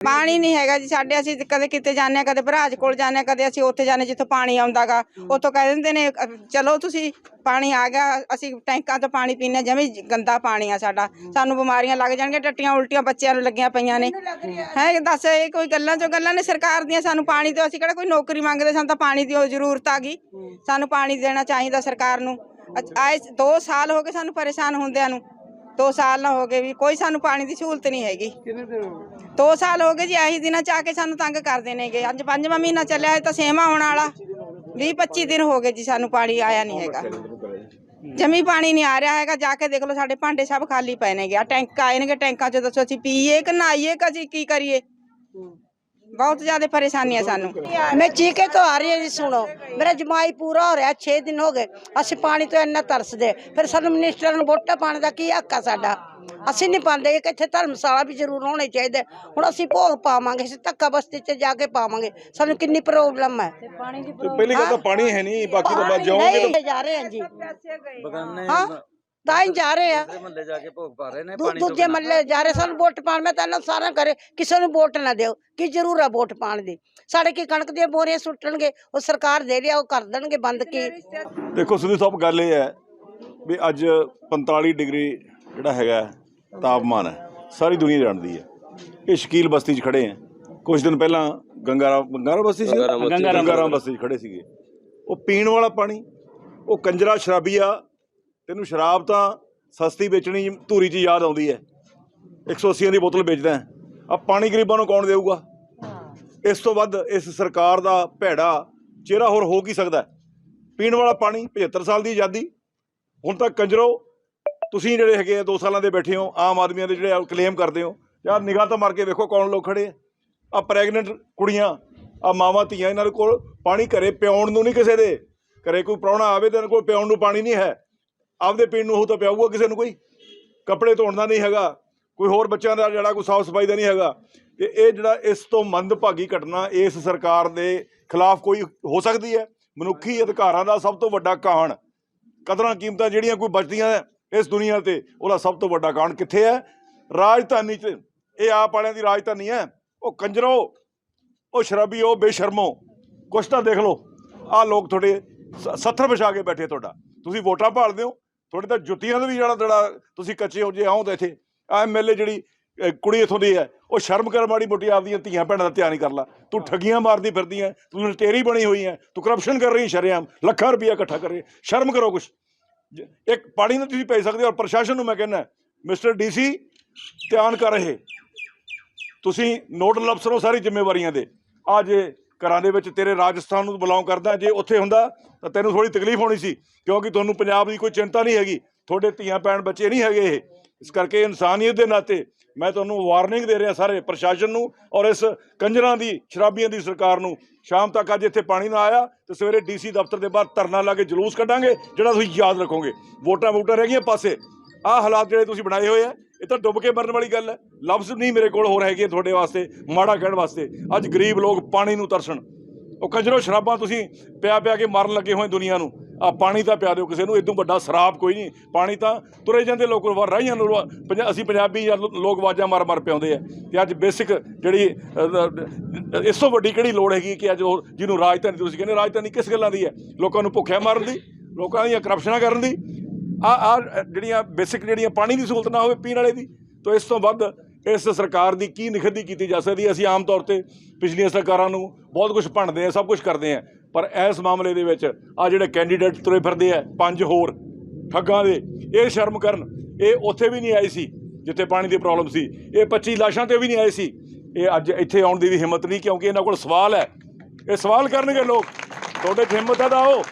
ਪਾਣੀ ਨਹੀਂ ਹੈਗਾ ਜੀ ਸਾਡੇ ਅਸੀਂ ਕਦੇ ਕਿਤੇ ਜਾਂਦੇ ਹਾਂ ਕਦੇ ਭਰਾਜ ਕੋਲ ਜਾਂਦੇ ਹਾਂ ਕਦੇ ਅਸੀਂ ਉੱਥੇ ਜਾਂਦੇ ਜਿੱਥੋਂ ਪਾਣੀ ਆਉਂਦਾਗਾ। ਉੱਥੋਂ ਕਹਿ ਦਿੰਦੇ ਨੇ ਚਲੋ ਤੁਸੀਂ ਪਾਣੀ ਆ ਗਿਆ ਅਸੀਂ ਟੈਂਕਾਂ ਤੋਂ ਪਾਣੀ ਪੀਨੇ ਜਮੀ ਗੰਦਾ ਪਾਣੀ ਆ ਸਾਡਾ। ਸਾਨੂੰ ਬਿਮਾਰੀਆਂ ਲੱਗ ਜਾਣਗੀਆਂ ਟੱਟੀਆਂ ਉਲਟੀਆਂ ਬੱਚਿਆਂ ਨੂੰ ਲੱਗੀਆਂ ਪਈਆਂ ਨੇ। ਹੈ ਦੱਸ ਇਹ ਕੋਈ ਗੱਲਾਂ ਚੋਂ ਗੱਲਾਂ ਨੇ? ਸਰਕਾਰ ਦੀਆਂ ਸਾਨੂੰ ਪਾਣੀ ਤੋਂ ਅਸੀਂ ਕਿਹੜਾ ਕੋਈ ਨੌਕਰੀ ਮੰਗਦੇ? ਸਾਨੂੰ ਤਾਂ ਪਾਣੀ ਦੀ ਉਹ ਜ਼ਰੂਰਤ ਆ ਗਈ। ਸਾਨੂੰ ਪਾਣੀ ਦੇਣਾ ਚਾਹੀਦਾ ਸਰਕਾਰ ਨੂੰ। ਅੱਜ- ਆਏ 2 ਸਾਲ ਹੋ ਗਏ ਸਾਨੂੰ ਪਰੇਸ਼ਾਨ ਹੁੰਦਿਆਂ ਨੂੰ। 2 ਸਾਲ ਨਾ ਹੋ ਗਏ ਵੀ ਕੋਈ ਸਾਨੂੰ ਪਾਣੀ ਦੀ ਸਹੂਲਤ ਨਹੀਂ ਹੈਗੀ। ਕਿੰਨੇ ਦਿਨ ਹੋ ਗਏ? 2 ਸਾਲ ਹੋ ਗਏ ਜੀ ਆਹੀ ਦਿਨਾਂ ਚ ਆ ਕੇ ਸਾਨੂੰ ਤੰਗ ਕਰਦੇ ਨੇਗੇ। ਅੱਜ ਪੰਜਵਾਂ ਮਹੀਨਾ ਚੱਲਿਆ ਇਹ ਤਾਂ ਛੇਵਾਂ ਆਉਣ ਵਾਲਾ। 20 25 ਦਿਨ ਹੋ ਗਏ ਜੀ, ਸਾਨੂੰ ਪਾਣੀ ਆਇਆ ਨਹੀਂ ਹੈਗਾ। ਜਮੀ ਪਾਣੀ ਨਹੀਂ ਆ ਰਿਹਾ ਹੈਗਾ, ਜਾ ਕੇ ਦੇਖ ਲਓ ਸਾਡੇ ਭਾਂਡੇ ਸਭ ਖਾਲੀ ਪਏ ਨੇਗੇ। ਆ ਟੈਂਕ ਆਏ ਨੇਗੇ ਟੈਂਕਾਂ ਚ, ਦੱਸੋ ਅਸੀਂ ਪੀਏ ਕਿ ਨਹਾਈਏ ਕਿ ਅਸੀਂ ਕੀ ਕਰੀਏ? ਬਹੁਤ ਜ਼ਿਆਦਾ ਪਰੇਸ਼ਾਨੀ ਆ ਸਾਨੂੰ। ਮੈਂ ਚੀਕੇ ਤੋਂ ਆ ਰਹੀ ਹਾਂ ਜੀ ਸੁਣੋ। ਮੇਰਾ ਜਮਾਈ ਪੂਰਾ ਹੋ ਰਿਹਾ 6 ਦਿਨ ਹੋ ਗਏ। ਅਸੀਂ ਪਾਣੀ ਤੋਂ ਇੰਨਾ ਤਰਸਦੇ ਫਿਰ ਸਾਨੂੰ ਮਿਨਿਸਟਰ ਨੂੰ ਵੋਟਾਂ ਪਾਣ ਦਾ ਕੀ ਹੱਕ ਆ ਸਾਡਾ? ਅਸੀਂ ਨਹੀਂ ਪਾਉਂਦੇ ਕਿ ਇੱਥੇ ਧਰਮਸ਼ਾਲਾ ਵੀ ਜ਼ਰੂਰ ਹੋਣੇ ਚਾਹੀਦੇ। ਹੁਣ ਅਸੀਂ ਭੋਗ ਪਾਵਾਂਗੇ ਅਸੀਂ ਧੱਕਾ ਬਸਤੀ 'ਚ ਜਾ ਕੇ ਪਾਵਾਂਗੇ। ਸਾਨੂੰ ਕਿੰਨੀ ਪ੍ਰੋਬਲਮ ਹੈ ਪਹਿਲੀ ਗੱਲ ਤਾਂ ਪਾਣੀ ਹੈ ਨਹੀਂ ਬਾਕੀ ਤਾਂ ਬਾਅਦ ਜਾਓਗੇ ਨਹੀਂ ਜਾ ਰਹੇ ਹਾਂ ਜੀ। ਬਗਾਨੇ ਹਾਂ? ਤਾਂ ਹੀ ਜਾ ਰਹੇ ਆ। ਮਹੱਲੇ ਜਾ ਕੇ ਭੋਗ ਪਾ ਰਹੇ ਨੇ ਦੂ- ਪਾਣੀ ਤੋਂ ਦੂਜੇ ਮੱਲੇ ਜਾ ਰਹੇ ਸਾਨੂੰ ਵੋਟ ਪਾਣ ਮੈਂ ਤਾਂ ਇਹਨਾਂ ਸਾਰਾ ਕਰੇ ਕਿਸੇ ਨੂੰ ਵੋਟ ਨਾ ਦਿਓ ਕੀ ਜ਼ਰੂਰ ਆ ਵੋਟ ਪਾਣ ਦੀ। ਸਾਡੇ ਕੀ ਕਣਕ ਦੀਆਂ ਬੋਰੀਆਂ ਸੁੱਟਣਗੇ ਉਹ ਸਰਕਾਰ ਦੇ ਰਿਹਾ ਉਹ ਕਰ ਦੇਣਗੇ ਬੰਦ ਕੀ? ਦੇਖੋ ਸਿੱਧੂ ਸਾਹਿਬ ਗੱਲ ਇਹ ਹੈ ਵੀ ਅੱਜ 45 ਡਿਗਰੀ ਜਿਹੜਾ ਹੈਗਾ ਤਾਪਮਾਨ ਹੈ ਸਾਰੀ ਦੁਨੀਆ ਜਾਣਦੀ ਹੈ। ਇਹ ਸ਼ਕੀਲ ਬਸਤੀ 'ਚ ਖੜੇ ਆ ਕੁਝ ਦਿਨ ਪਹਿਲਾਂ ਗੰਗਾਰਾਮ ਗੰਗਾਰਾਮ ਬਸਤੀ ਸੀ ਗੰਗਾਰਾਮ ਬਸਤੀ 'ਚ ਖੜੇ ਸੀਗੇ। ਉਹ ਪੀਣ ਵਾਲਾ ਪਾਣੀ ਉਹ ਕੰਜਰਾ ਸ਼ਰਾਬੀਆ ਤੈਨੂੰ ਸ਼ਰਾਬ ਤਾਂ ਸਸਤੀ ਵੇਚਣੀ ਧੂਰੀ 'ਚ ਯਾਦ ਆਉਂਦੀ ਹੈ। 180 ਦੀ ਬੋਤਲ ਵੇਚਦਾ ਆ ਪਾਣੀ ਗਰੀਬਾਂ ਨੂੰ ਕੌਣ ਦੇਊਗਾ? ਇਸ ਤੋਂ ਵੱਧ ਇਸ ਸਰਕਾਰ ਦਾ ਭੈੜਾ ਚਿਹਰਾ ਹੋਰ ਹੋ ਕੀ ਸਕਦਾ? ਪੀਣ ਵਾਲਾ ਪਾਣੀ 75 ਸਾਲ ਦੀ ਆਜ਼ਾਦੀ। ਹੁਣ ਤੱਕ ਕੰਜਰੋ ਤੁਸੀਂ ਜਿਹੜੇ ਹੈਗੇ ਆ 2 ਸਾਲਾਂ ਦੇ ਬੈਠੇ ਹੋ ਆਮ ਆਦਮੀਆਂ ਦੇ ਜਿਹੜੇ ਕਲੇਮ ਕਰਦੇ ਹੋ ਯਾਰ ਨਿਗਾਹ ਤਾਂ ਮਾਰ ਕੇ ਵੇਖੋ ਕੌਣ ਲੋਕ ਖੜੇ ਆ। ਆ ਪ੍ਰੈਗਨੈਂਟ ਕੁੜੀਆਂ ਆ ਮਾਵਾਂ ਧੀਆਂ ਇਹਨਾਂ ਦੇ ਕੋਲ ਪਾਣੀ ਘਰੇ ਪਿਆਉਣ ਨੂੰ ਨਹੀਂ ਕਿਸੇ ਦੇ। ਘਰੇ ਕੋਈ ਪ੍ਰਾਹੁਣਾ ਆਵੇ ਤੇ ਇਹਨਾਂ ਕੋਲ ਪਿਆਉਣ ਨੂੰ ਪਾਣੀ ਨਹੀਂ ਹੈ। ਆਪਦੇ ਪੀਣ ਨੂੰ ਉਹ ਤਾਂ ਪਿਆਊਗਾ ਕਿਸੇ ਨੂੰ ਕੋਈ। ਕੱਪੜੇ ਧੋਣ ਦਾ ਨਹੀਂ ਹੈਗਾ, ਕੋਈ ਹੋਰ ਬੱਚਿਆਂ ਦਾ ਜਿਹੜਾ ਕੋਈ ਸਾਫ਼ ਸਫ਼ਾਈ ਦਾ ਨਹੀਂ ਹੈਗਾ। ਤੇ ਇਹ ਜਿਹੜਾ ਇਸ ਤੋਂ ਮੰਦਭਾਗੀ ਘਟਨਾ ਇਸ ਸਰਕਾਰ ਦੇ ਖਿਲਾਫ ਕੋਈ ਹੋ ਸਕਦੀ ਹੈ? ਮਨੁੱਖੀ ਅਧਿਕਾਰਾਂ ਦਾ ਸਭ ਤੋਂ ਵੱਡਾ ਕਾਣ ਕਦਰਾਂ ਕੀਮਤਾਂ ਜਿਹੜੀਆਂ ਕੋਈ ਬਚਦੀਆਂ ਹੈ ਇਸ ਦੁਨੀਆ ਤੇ, ਉਹਦਾ ਸਭ ਤੋਂ ਵੱਡਾ ਕਾਣ ਕਿੱਥੇ ਹੈ? ਰਾਜਧਾਨੀ 'ਚ। ਇਹ ਆਪ ਵਾਲਿਆਂ ਦੀ ਰਾਜਧਾਨੀ ਹੈ। ਉਹ ਕੰਜਰੋ, ਉਹ ਸ਼ਰਾਬੀਓ ਬੇਸ਼ਰਮੋ। ਕੁਛ ਤਾਂ ਦੇਖ ਲਓ। ਆਹ ਲੋਕ ਤੁਹਾਡੇ ਸ- ਸੱਥਰ ਵਿਛਾ ਕੇ ਬੈਠੇ ਤੁਹਾਡਾ। ਤੁਸੀਂ ਵੋਟਾਂ ਭਾਲਦੇ ਹੋ। ਤੁਹਾਡੇ ਤਾਂ ਜੁੱਤੀਆਂ ਦੇ ਵੀ ਜਿਹੜਾ ਜਿਹੜਾ ਤੁਸੀਂ ਕੱਚੇ ਹੋ ਜੇ ਆਉਂ ਤਾਂ ਇੱਥੇ। ਆ ਐਮਐਲਏ ਜਿਹੜੀ ਕੁੜੀ ਇਥੋਂ ਦੀ ਹੈ ਉਹ ਸ਼ਰਮ ਕਰ ਮਾੜੀ ਮੋਟੀ ਆਪਦੀਆਂ ਧੀਆਂ ਭੈਣਾਂ ਦਾ ਧਿਆਨ ਹੀ ਕਰ ਲਾ। ਤੂੰ ਠੱਗੀਆਂ ਮਾਰਦੀ ਫਿਰਦੀ ਹੈ ਤੂੰ ਲਟੇਰੀ ਬਣੀ ਹੋਈ ਹੈ ਤੂੰ ਕਰਪਸ਼ਨ ਕਰ ਰਹੀ ਸ਼ਰੇਆਮ ਲੱਖਾਂ ਰੁਪਇਆ ਇਕੱਠਾ ਕਰ ਰਹੀ ਸ਼ਰਮ ਕਰੋ ਕੁਛ। ਇੱਕ ਪਾਣੀ ਨੂੰ ਤੁਸੀਂ ਭੇਜ ਸਕਦੇ ਹੋ ਔਰ ਪ੍ਰਸ਼ਾਸਨ ਨੂੰ ਮੈਂ ਕਹਿੰਦਾ ਮਿਸਟਰ ਡੀਸੀ ਧਿਆਨ ਕਰ ਰਹੇ। ਤੁਸੀਂ ਨੋਡਲ ਅਫਸਰ ਸਾਰੀ ਜ਼ਿੰਮੇਵਾਰੀਆਂ ਦੇ। ਆ ਜੇ ਘਰਾਂ ਦੇ ਵਿੱਚ ਤੇਰੇ ਰਾਜਸਥਾਨ ਨੂੰ ਬਿਲੋਂਗ ਕਰਦਾ, ਜੇ ਉੱਥੇ ਹੁੰਦਾ, ਤਾਂ ਤੈਨੂੰ ਥੋੜੀ ਤਕਲੀਫ ਹੋਣੀ ਸੀ, ਕਿਉਂਕਿ ਤੁਹਾਨੂੰ ਪੰਜਾਬ ਦੀ ਕੋਈ ਚਿੰਤਾ ਨਹੀਂ ਹੈਗੀ, ਤੁਹਾਡੇ ਧੀਆਂ ਭੈਣ ਬੱਚੇ ਨਹੀਂ ਹੈਗੇ ਇਹ। ਇਸ ਕਰਕੇ ਇਨਸਾਨੀਅਤ ਦੇ ਨਾਤੇ ਮੈਂ ਤੁਹਾਨੂੰ ਵਾਰਨਿੰਗ ਦੇ ਰਿਹਾ ਸਾਰੇ ਪ੍ਰਸ਼ਾਸਨ ਨੂੰ ਔਰ ਇਸ ਕੰਜਰਾਂ ਦੀ, ਸ਼ਰਾਬੀਆਂ ਦੀ ਸਰਕਾਰ ਨੂੰ। ਸ਼ਾਮ ਤੱਕ ਅੱਜ ਇੱਥੇ ਪਾਣੀ ਨਾ ਆਇਆ, ਤੇ ਸਵੇਰੇ ਡੀਸੀ ਦਫ਼ਤਰ ਦੇ ਬਾਹਰ ਧਰਨਾ ਲਾ ਕੇ ਜਲੂਸ ਕੱਢਾਂਗੇ, ਜਿਹੜਾ ਤੁਸੀਂ ਯਾਦ ਰੱਖੋਗੇ। ਵੋਟਾਂ ਵੋਟਾਂ ਰਹਿ ਗਈਆਂ ਪਾਸੇ। ਆਹ ਹਾਲਾਤ ਜਿਹੜੇ ਤੁਸੀਂ ਬਣਾਏ ਹੋਏ ਆ ਇਹ ਤਾਂ ਡੁੱਬ ਕੇ ਮਰਨ ਵਾਲੀ ਗੱਲ ਹੈ। ਲਫ਼ਜ਼ ਨਹੀਂ ਮੇਰੇ ਕੋਲ ਹੋਰ ਹੈਗੇ ਤੁਹਾਡੇ ਵਾਸਤੇ, ਮਾੜਾ ਕਹਿਣ ਵਾਸਤੇ। ਅੱਜ ਗਰੀਬ ਲੋਕ ਪਾਣੀ ਨੂੰ ਤਰਸਣ। ਉਹ ਕੰਜਰੋ, ਸ਼ਰਾਬਾਂ ਤੁਸੀਂ ਪਿਆ ਪਿਆ ਕੇ ਮਾਰਨ ਲੱਗੇ ਹੋਏ ਦੁਨੀਆ ਨੂੰ। ਆ ਪਾਣੀ ਤਾਂ ਪਿਆ ਦਿਓ ਕਿਸੇ ਨੂੰ, ਇਦੋਂ ਵੱਡਾ ਸ਼ਰਾਬ ਕੋਈ ਨਹੀਂ। ਪਾਣੀ ਤਾਂ ਤੁਰੇ ਜਾਂਦੇ ਲੋਕ ਵਾਰ ਰਾਹੀਆਂ ਨੂੰ ਪੰਜਾ- ਅਸੀਂ ਪੰਜਾਬੀ ਜਾਂ ਲੋਕ ਆਵਾਜ਼ਾਂ ਮਾਰ ਮਾਰ ਪਿਆਉਂਦੇ ਆ। ਤੇ ਅੱਜ ਬੇਸਿਕ ਜਿਹੜੀ ਇਸ ਤੋਂ ਵੱਡੀ ਕਿਹੜੀ ਲੋੜ ਹੈਗੀ ਕਿ ਅੱਜ ਉਹ ਜਿਹਨੂੰ ਰਾਜਧਾਨੀ ਤੁਸੀਂ ਕਹਿੰਦੇ ਰਾਜਧਾਨੀ ਕਿਸ ਗੱਲਾਂ ਦੀ ਹੈ? ਲੋਕਾਂ ਨੂੰ ਭੁੱਖਿਆ ਮਾਰਨ ਦੀ, ਲੋਕਾਂ ਦੀਆਂ ਕਰਪਸ਼ਨਾਂ ਕਰਨ ਦੀ ਆ ਆ, ਜਿਹੜੀਆਂ ਬੇਸਿਕ ਜਿਹੜੀਆਂ ਪਾਣੀ ਦੀ ਸਹੂਲਤ ਨਾ ਹੋਵੇ ਪੀਣ ਵਾਲੇ ਦੀ, ਤਾਂ ਇਸ ਤੋਂ ਵੱਧ ਇਸ ਸਰਕਾਰ ਦੀ ਕੀ ਨਿਖੇਧੀ ਕੀਤੀ ਜਾ ਸਕਦੀ ਹੈ? ਅਸੀਂ ਆਮ ਤੌਰ ਤੇ ਪਿਛਲੀਆਂ ਸਰਕਾਰਾਂ ਨੂੰ ਬਹੁਤ ਕੁਝ ਭੰਡਦੇ ਆ ਸਭ ਕੁਝ ਕਰਦੇ ਆ ਪਰ ਇਸ ਮਾਮਲੇ ਦੇ ਵਿੱਚ ਆ ਜਿਹੜੇ ਕੈਂਡੀਡੇਟ ਤੁਰੇ ਫਿਰਦੇ ਆ, ਪੰਜ ਹੋਰ ਠੱਗਾਂ ਦੇ, ਇਹ ਸ਼ਰਮ ਕਰਨ, ਇਹ ਉੱਥੇ ਵੀ ਨਹੀਂ ਆਏ ਸੀ, ਜਿੱਥੇ ਪਾਣੀ ਦੀ ਪ੍ਰੋਬਲਮ ਸੀ, ਇਹ 25 ਲਾਸ਼ਾਂ ਤੇ ਵੀ ਨਹੀਂ ਆਏ ਸੀ, ਇਹ ਅੱਜ ਇੱਥੇ ਆਉਣ ਦੀ ਵੀ ਹਿੰਮਤ ਨਹੀਂ, ਕਿਉਂਕਿ ਇਹਨਾਂ ਕੋਲ ਸਵਾਲ ਹੈ, ਇਹ ਸਵਾਲ ਕਰਨਗੇ ਲੋਕ, ਤੁਹਾਡੇ 'ਚ ਹਿੰਮਤ ਹੈ ਤਾਂ ਉਹ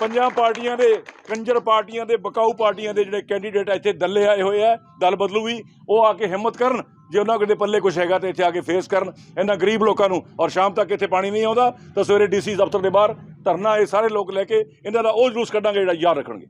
ਪੰਜਾਂ ਪਾਰਟੀਆਂ ਦੇ ਕੰਜਰ ਪਾਰਟੀਆਂ ਦੇ, ਬਕਾਊ ਪਾਰਟੀਆਂ ਦੇ ਜਿਹੜੇ ਕੈਂਡੀਡੇਟ ਇੱਥੇ ਦੱਲੇ ਆਏ ਹੋਏ ਆ, ਦਲ ਬਦਲੂ ਵੀ, ਉਹ ਆ ਕੇ ਹਿੰਮਤ ਕਰਨ, ਜੇ ਉਹਨਾਂ ਕੋਲ ਦੇ ਪੱਲੇ ਕੁਝ ਹੈਗਾ ਤੇ ਇੱਥੇ ਆ ਕੇ ਫੇਸ ਕਰਨ, ਇਹਨਾਂ ਗਰੀਬ ਲੋਕਾਂ ਨੂੰ, ਔਰ ਸ਼ਾਮ ਤੱਕ ਇੱਥੇ ਪਾਣੀ ਨਹੀਂ ਆਉਂਦਾ, ਤਾਂ ਸਵੇਰੇ ਡੀਸੀ ਦਫ਼ਤਰ ਦੇ ਬਾਹਰ ਧਰਨਾ, ਇਹ ਸਾਰੇ ਲੋਕ ਲੈ ਕੇ, ਇਹਨਾਂ ਦਾ ਉਹ ਜਲੂਸ ਕੱਢਾਂਗੇ ਜਿਹੜਾ ਯਾਦ ਰੱਖਣਗੇ।